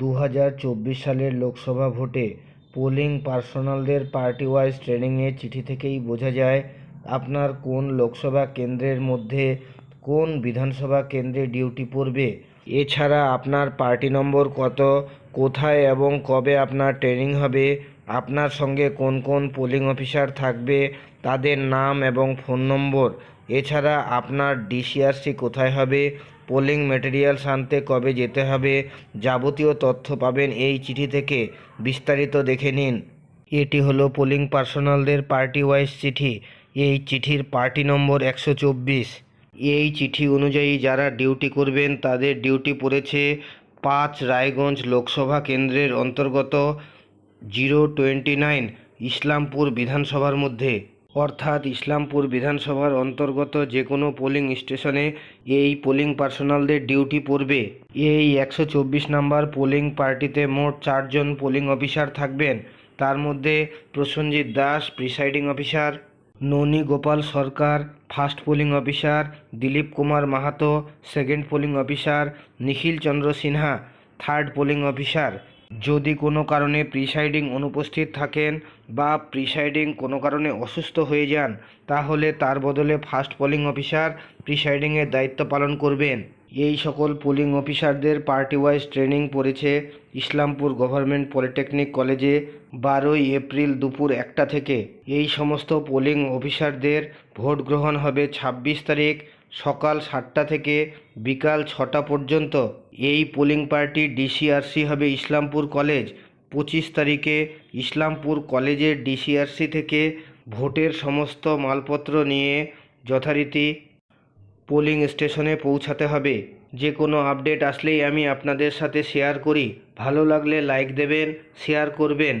দু হাজার চব্বিশ সালের লোকসভা ভোটে পোলিং পার্সোনালদের পার্টি ওয়াইজ ট্রেনিংয়ের চিঠি থেকেই বোঝা যায় আপনার কোন লোকসভা কেন্দ্রের মধ্যে কোন বিধানসভা কেন্দ্রে ডিউটি পড়বে। এছাড়া আপনার পার্টি নম্বর কত, কোথায় এবং কবে আপনার ট্রেনিং হবে, আপনার সঙ্গে কোন কোন পোলিং অফিসার থাকবে, তাদের নাম এবং ফোন নম্বর, এছাড়া আপনার ডিসিআরসি কোথায় হবে পোলিং ম্যাটেরিয়ালস আনতে কবে যেতে হবে যাবতীয় তথ্য পাবেন এই চিঠি থেকে। বিস্তারিত দেখে নিন। এটি হলো পোলিং পার্সোনালদের পার্টি ওয়াইজ চিঠি। এই চিঠির পার্টি নম্বর একশো চব্বিশ। এই চিঠি অনুযায়ী যারা ডিউটি করবেন তাদের ডিউটি পড়েছে পাঁচ রায়গঞ্জ লোকসভা কেন্দ্রের অন্তর্গত জিরো টোয়েন্টি নাইন ইসলামপুর বিধানসভার মধ্যে। অর্থাৎ ইসলামপুর বিধানসভার অন্তর্গত যে কোনো পোলিং স্টেশনে এই পোলিং পার্সোনালদের ডিউটি পড়বে। এই একশো চব্বিশ নম্বর পোলিং পার্টিতে মোট চারজন পোলিং অফিসার থাকবেন। তার মধ্যে Prasenjit Das, presiding officer, Noni Gopal Sarkar, first polling officer, Dilip Kumar Mahato, second polling officer, Nikhil Chandra Sinha, third polling officer. যদি কোনো কারণে প্রিসাইডিং অনুপস্থিত থাকেন বা প্রিসাইডিং কোনো কারণে অসুস্থ হয়ে যান, তাহলে তার বদলে ফার্স্ট পোলিং অফিসার প্রিসাইডিংয়ের দায়িত্ব পালন করবেন। এই সকল পোলিং অফিসারদের পার্টি ওয়াইজ ট্রেনিং পড়েছে ইসলামপুর গভর্নমেন্ট পলিটেকনিক কলেজে বারোই এপ্রিল দুপুর একটা থেকে। এই সমস্ত পোলিং অফিসারদের ভোট গ্রহণ হবে ছাব্বিশ তারিখ সকাল সাতটা থেকে বিকাল ছটা পর্যন্ত এই পোলিং পার্টি ডিসিআরসি হবে ইসলামপুর কলেজ। পঁচিশ তারিখে ইসলামপুর কলেজের ডিসিআরসি থেকে ভোটের সমস্ত মালপত্র নিয়ে যথারীতি পোলিং স্টেশনে পৌঁছাতে হবে। যে কোনো আপডেট আসলেই আমি আপনাদের সাথে শেয়ার করি। ভালো লাগলে লাইক দেবেন, শেয়ার করবেন।